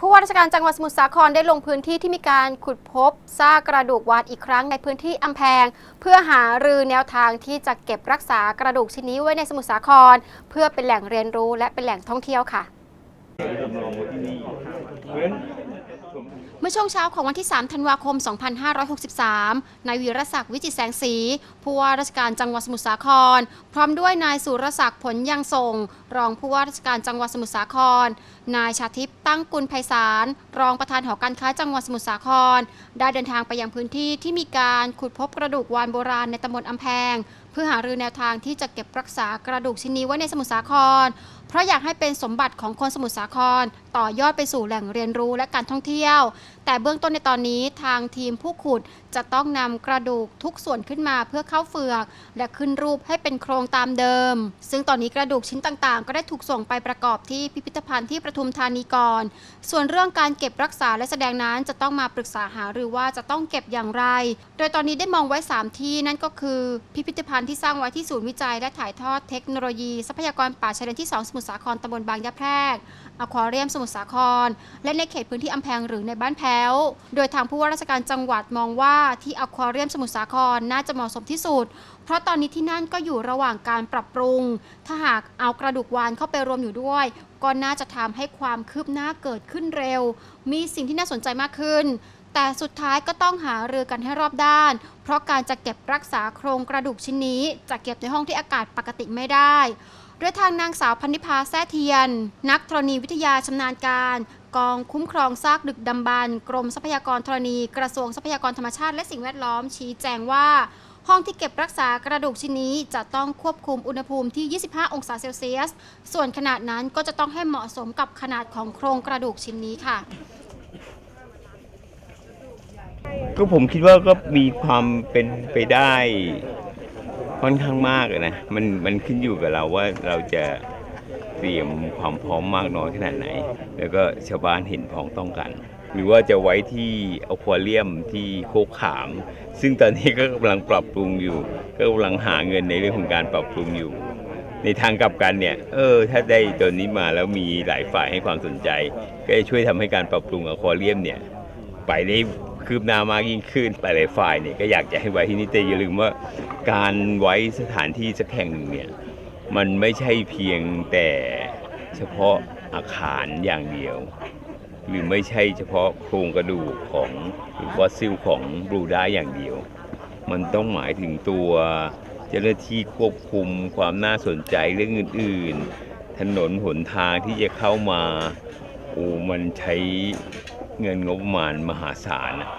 ผู้ว่าราชการจังหวัดสมุทรสาครได้ลงพื้นที่ที่มีการขุดพบซากกระดูกวานอีกครั้งในพื้นที่อำแพง เพื่อหารือแนวทางที่จะเก็บรักษากระดูกชิ้นนี้ไว้ในสมุทรสาคร เพื่อเป็นแหล่งเรียนรู้และเป็นแหล่งท่องเที่ยวค่ะ เมื่อช่วงเช้าของวันที่ 3 ธันวาคม 2563 นายวีรศักดิ์วิจิตแสงสี ผู้ว่าราชการจังหวัดสมุทรสาคร พร้อมด้วยนายสุรศักดิ์ผลยังส่ง รองผู้ว่าราชการจังหวัดสมุทรสาคร นายชาทิพย์ตั้งกุลไพศาล รองประธานหอการค้าจังหวัดสมุทรสาคร ได้เดินทางไปยังพื้นที่ที่มีการขุดพบกระดูกวานโบราณในตำบลอำแพง พื่อหารือแนวทางที่จะเก็บรักษากระดูกชิ้นนี้ไว้ในสมุทรสาคร เพราะอยากให้เป็นสมบัติของคนสมุทรสาคร ต่อยอดไปสู่แหล่งเรียนรู้และการท่องเที่ยว แต่เบื้องต้นในตอนนี้ทางทีมผู้ขุดจะต้องนำกระดูกทุกส่วนขึ้นมาเพื่อเข้าเฟือก และขึ้นรูปให้เป็นโครงตามเดิม ซึ่งตอนนี้กระดูกชิ้นต่างๆ ก็ได้ถูกส่งไปประกอบที่พิพิธภัณฑ์ที่ประทุมธานีก่อน ส่วนเรื่องการเก็บรักษาและแสดงนั้นจะต้องมาปรึกษาหารือว่าจะต้องเก็บอย่างไร โดยตอนนี้ได้มองไว้ 3 ที่นั่นก็คือ พิพิธภัณฑ์ที่สร้างไว้ที่ศูนย์วิจัย และถ่ายทอดเทคโนโลยี ทรัพยากรป่าชายแดนที่ 2 สมุทรสาครตำบลบางยะแพรก อควาเรียมสมุทรสาคร และในเขตพื้นที่อำแพงหรือในบ้านแพ้ว โดยทางผู้ว่าราชการจังหวัดมองว่าที่อควาเรียมสมุทรสาครน่าจะเหมาะสมที่สุด เพราะตอนนี้ที่นั่นก็อยู่ระหว่างการปรับปรุง ถ้าหากเอากระดูกวานเข้าไปรวมอยู่ด้วย ก็น่าจะทำให้ความคืบหน้าเกิดขึ้นเร็ว มีสิ่งที่น่าสนใจมากขึ้น แต่สุดท้ายก็ต้องหารือกันให้รอบด้าน เพราะการจะเก็บรักษาโครงกระดูกชิ้นนี้ จะเก็บในห้องที่อากาศปกติไม่ได้ด้วยทางนางสาวพันธิพาแซ่เทียน นักธรณีวิทยาชำนาญการ กองคุ้มครองซากดึกดำบรรพ์กรมทรัพยากรธรณี กระทรวงทรัพยากรธรรมชาติและสิ่งแวดล้อมชี้แจงว่า ห้องที่เก็บรักษากระดูกชิ้นนี้จะต้องควบคุมอุณหภูมิที่ 25 องศาเซลเซียส ส่วนขนาดนั้นก็จะต้องให้เหมาะสมกับขนาดของโครงกระดูกชิ้นนี้ค่ะ ก็ผมคิดว่าก็มีความเป็นไปได้ค่อนข้างมากนะมันมันขึ้นอยู่กับเราว่าเราจะเตรียมความพร้อมมากน้อยขนาดไหน แล้วก็ชาวบ้านเห็นพ้องต้องกัน หรือว่าจะไว้ที่อควาเรียมที่โคกขาม ซึ่งตอนนี้ก็กำลังปรับปรุงอยู่ ก็กำลังหาเงินในเรื่องของการปรับปรุงอยู่ ในทางกลับกันเนี่ย เออ ถ้าได้ตัวนี้มาแล้วมีหลายฝ่ายให้ความสนใจ ก็จะช่วยทำให้การปรับปรุงอควาเรียมเนี่ย ไปได้ คืบหน้ามากยิ่งขึ้นหลายๆฝ่ายเนี่ยก็อยากจะให้ไว้ที่นี่แต่อย่าลืมว่าการไว้สถานที่สักแห่งหนึ่งเนี่ยมันไม่ใช่เพียงแต่เฉพาะอาคารอย่างเดียว หรือไม่ใช่เฉพาะโครงกระดูกของหรือฟอสซิลของบรูด้าอย่างเดียว มันต้องหมายถึงตัวเจ้าหน้าที่ควบคุมความน่าสนใจเรื่องอื่น ๆ ถนนหนทางที่จะเข้ามาโอ้มันใช้ เงินงบประมาณมหาศาลนะ